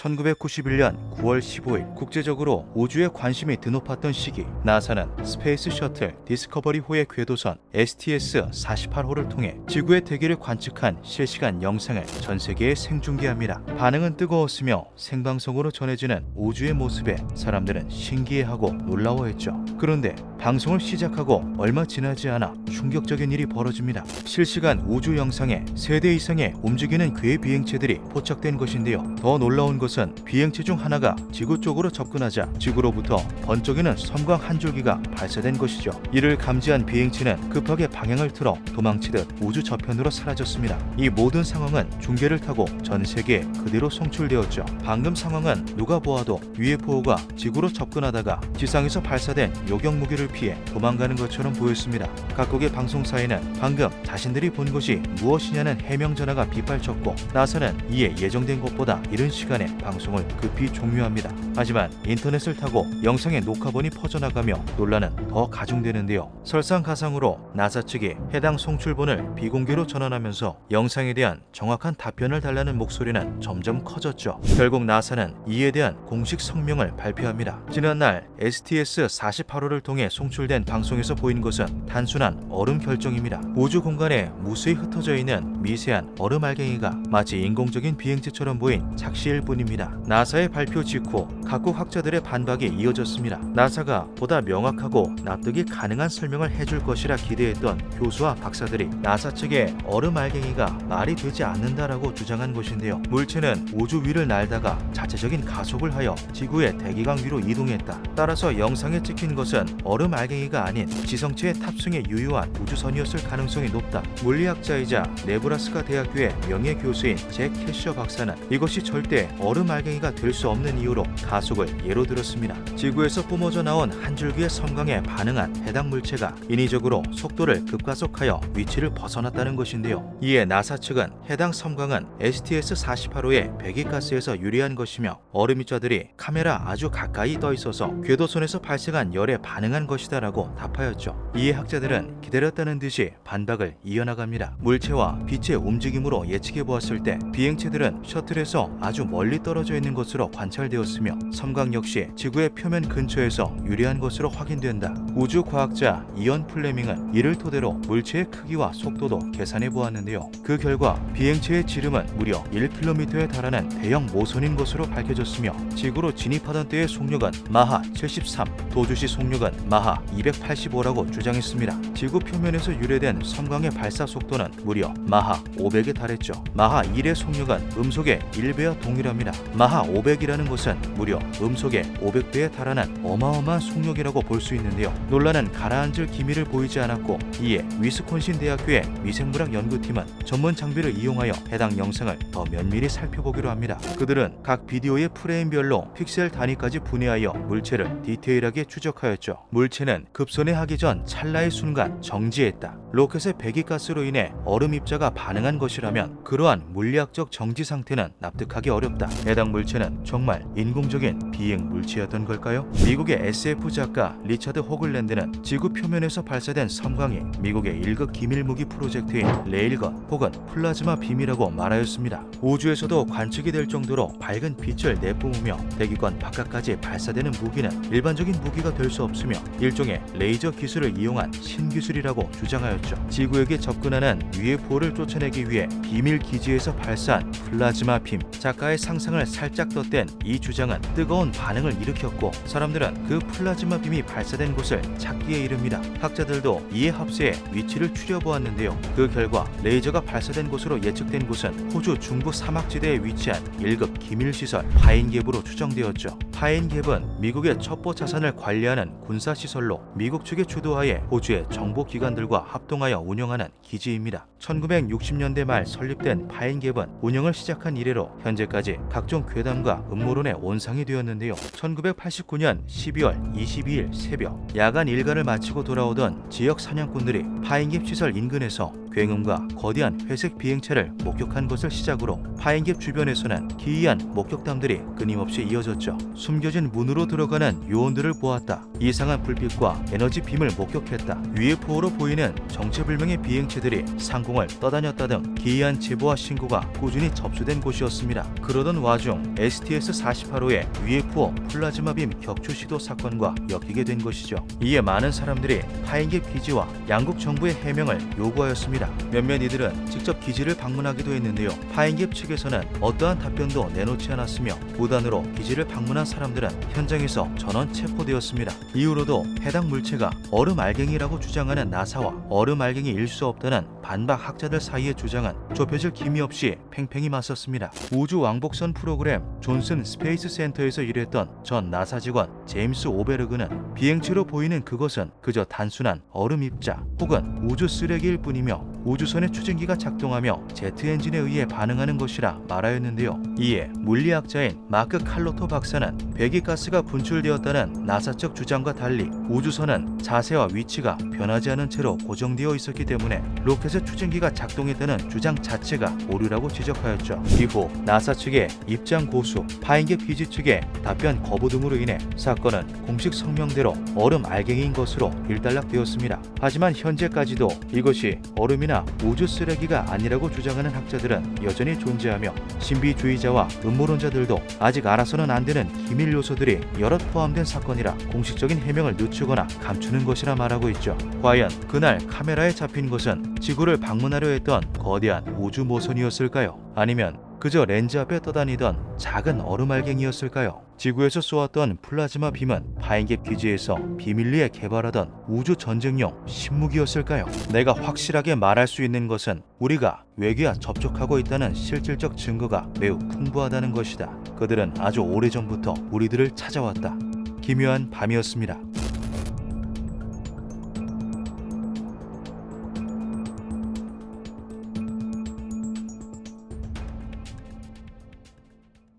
1991년 9월 15일 국제적으로 우주에 관심이 드높았던 시기 나사는 스페이스 셔틀 디스커버리호의 궤도선 STS-48호를 통해 지구의 대기를 관측한 실시간 영상을 전 세계에 생중계합니다. 반응은 뜨거웠으며 생방송으로 전해지는 우주의 모습에 사람들은 신기해하고 놀라워했죠. 그런데 방송을 시작하고 얼마 지나지 않아 충격적인 일이 벌어집니다. 실시간 우주 영상에 세대 이상의 움직이는 괴 비행체들이 포착된 것인데요. 더 놀라운 것은 비행체 중 하나가 지구 쪽으로 접근하자 지구로부터 번쩍이는 섬광 한 줄기가 발사된 것이죠. 이를 감지한 비행체는 급하게 방향을 틀어 도망치듯 우주 저편으로 사라졌습니다. 이 모든 상황은 중계를 타고 전 세계에 그대로 송출되었죠. 방금 상황은 누가 보아도 UFO가 지구로 접근하다가 지상에서 발사된 요격 무기를 피해 도망가는 것처럼 보였습니다. 각국의 방송사에는 방금 자신들이 본 것이 무엇이냐는 해명 전화가 빗발쳤고 나사는 이에 예정된 것보다 이른 시간에 방송을 급히 종료합니다. 하지만 인터넷을 타고 영상의 녹화본이 퍼져나가며 논란은 더 가중되는데요. 설상가상으로 나사 측이 해당 송출본을 비공개로 전환하면서 영상에 대한 정확한 답변을 달라는 목소리는 점점 커졌죠. 결국 나사는 이에 대한 공식 성명을 발표합니다. 지난날 STS-48호를 통해 송출된 방송에서 보인 것은 단순한 얼음 결정입니다. 우주 공간에 무수히 흩어져 있는 미세한 얼음 알갱이가 마치 인공적인 비행체처럼 보인 착시일 뿐입니다. 나사의 발표 직후 각국 학자들의 반박이 이어졌습니다. 나사가 보다 명확하고 납득이 가능한 설명을 해줄 것이라 기대했던 교수와 박사들이 나사 측의 얼음 알갱이가 말이 되지 않는다라고 주장한 것인데요. 물체는 우주 위를 날다가 자체적인 가속을 하여 지구의 대기강 위로 이동했다. 따라서 영상에 찍힌 것은 얼음 알갱이가 아닌 지성체의 탑승에 유효한 우주선이었을 가능성이 높다. 물리학자이자 네브라스카 대학교의 명예 교수인 잭 캐셔 박사는 이것이 절대 얼음 알갱이가 될 수 없는 이유로 가속을 예로 들었습니다. 지구에서 뿜어져 나온 한 줄기의 섬광에 반응한 해당 물체가 인위적으로 속도를 급가속하여 위치를 벗어났다는 것인데요. 이에 나사 측은 해당 섬광은 STS-48호의 배기가스에서 유리한 것이며 얼음 입자들이 카메라 아주 가까이 떠 있어서 궤도선에서 발생한 열에 반응한 것이다라고 답하였죠. 이에 학자들은 기다렸다는 듯이 반박을 이어나갑니다. 물체와 빛의 움직임으로 예측해 보았을 때 비행체들은 셔틀에서 아주 멀리 떨어져 있는 것으로 관찰되었으며 섬광 역시 지구의 표면 근처에서 유리한 것으로 확인된다. 우주 과학자 이언 플레밍은 이를 토대로 물체의 크기와 속도도 계산해 보았는데요. 그 결과 비행체의 지름은 무려 1km에 달하는 대형 모선인 것으로 밝혀졌으며 지구로 진입하던 때의 속력은 마하 73, 도주시 속력은 마하 285라고 주장했습니다. 지구 표면에서 유래된 섬광의 발사 속도는 무려 마하 500에 달했죠. 마하 1의 속력은 음속의 1배와 동일합니다. 마하 500이라는 것은 무려 음속의 500배에 달하는 어마어마한 속력이라고 볼 수 있는데요. 논란은 가라앉을 기미를 보이지 않았고 이에 위스콘신 대학교의 위생물학 연구팀은 전문 장비를 이용하여 해당 영상을 더 면밀히 살펴보기로 합니다. 그들은 각 비디오의 프레임별로 픽셀 단위까지 분해하여 물체를 디테일하게 추적하였죠. 물체는 급선회 하기 전 찰나의 순간 정지했다. 로켓의 배기가스로 인해 얼음 입자가 반응한 것이라면 그러한 물리학적 정지 상태는 납득하기 어렵다. 해당 물체는 정말 인공적인 비행 물체였던 걸까요? 미국의 SF 작가 리차드 호글랜드는 지구 표면에서 발사된 섬광이 미국의 1급 기밀 무기 프로젝트인 레일건 혹은 플라즈마 빔이라고 말하였습니다. 우주에서도 관측이 될 정도로 밝은 빛을 내뿜으며 대기권 바깥까지 발사되는 무기는 일반적인 무기가 될 수 없으며 일종의 레이저 기술을 이용한 신기술이라고 주장하였죠. 지구에게 접근하는 UFO를 쫓아내기 위해 비밀 기지에서 발사한 플라즈마 빔. 작가의 상상을 살짝 덧댄 이 주장은 뜨거운 반응을 일으켰고 사람들은 그 플라즈마 빔이 발사된 곳을 찾기에 이릅니다. 학자들도 이에 합세해 위치를 추려보았는데요. 그 결과 레이저가 발사된 곳으로 예측된 곳은 호주 중부 사막지대에 위치한 1급 기밀시설 파인갭으로 추정되었죠. 파인갭은 미국의 첩보 자산을 관리하는 군사시설로 미국 측의 주도하에 호주의 정보기관들과 합동하여 운영하는 기지입니다. 1960년대 말 설립된 파인갭은 운영을 시작한 이래로 현재까지 각종 괴담과 음모론의 온상이 되었는데요. 1989년 12월 22일 새벽 야간 일과를 마치고 돌아오던 지역 사냥꾼들이 파인갭 시설 인근에서 굉음과 거대한 회색 비행체를 목격한 것을 시작으로 파인갭 주변에서는 기이한 목격담들이 끊임없이 이어졌죠. 숨겨진 문으로 들어가는 요원들을 보았다. 이상한 불빛과 에너지 빔을 목격했다. UFO로 보이는 정체불명의 비행체들이 상공을 떠다녔다 등 기이한 제보와 신고가 꾸준히 접수된 곳이었습니다. 그러던 와중 STS-48호의 UFO 플라즈마 빔 격추 시도 사건과 엮이게 된 것이죠. 이에 많은 사람들이 파인갭 기지와 양국 정부의 해명을 요구하였습니다. 몇몇 이들은 직접 기지를 방문하기도 했는데요. 파인갭 측에서는 어떠한 답변도 내놓지 않았으며 무단으로 기지를 방문한 사람들은 현장에서 전원 체포되었습니다. 이후로도 해당 물체가 얼음 알갱이라고 주장하는 나사와 얼음 알갱이 일 수 없다는 반박 학자들 사이의 주장은 좁혀질 기미 없이 팽팽히 맞섰습니다. 우주 왕복선 프로그램 존슨 스페이스 센터에서 일했던 전 나사 직원 제임스 오베르그는 비행체로 보이는 그것은 그저 단순한 얼음 입자 혹은 우주 쓰레기일 뿐이며 우주선의 추진기가 작동하며 제트 엔진에 의해 반응하는 것이라 말하였는데요. 이에 물리학자인 마크 칼로토 박사는 배기가스가 분출되었다는 나사 측 주장과 달리 우주선은 자세와 위치가 변하지 않은 채로 고정되어 있었기 때문에 로켓의 추진기가 작동했다는 주장 자체가 오류라고 지적하였죠. 이후 나사 측의 입장 고수, 파인계 피지 측의 답변 거부 등으로 인해 사건은 공식 성명대로 얼음 알갱이인 것으로 일단락되었습니다. 하지만 현재까지도 이것이 얼음 이나 우주 쓰레기가 아니라고 주장하는 학자들은 여전히 존재하며 신비주의자와 음모론자들도 아직 알아서는 안 되는 기밀 요소들이 여럿 포함된 사건이라 공식적인 해명을 늦추거나 감추는 것이라 말하고 있죠. 과연 그날 카메라에 잡힌 것은 지구를 방문하려 했던 거대한 우주 모선이었을까요? 아니면 그저 렌즈 앞에 떠다니던 작은 얼음알갱이였을까요? 지구에서 쏘았던 플라즈마 빔은 파인갭 기지에서 비밀리에 개발하던 우주 전쟁용 신무기였을까요? 내가 확실하게 말할 수 있는 것은 우리가 외계와 접촉하고 있다는 실질적 증거가 매우 풍부하다는 것이다. 그들은 아주 오래전부터 우리들을 찾아왔다. 기묘한 밤이었습니다.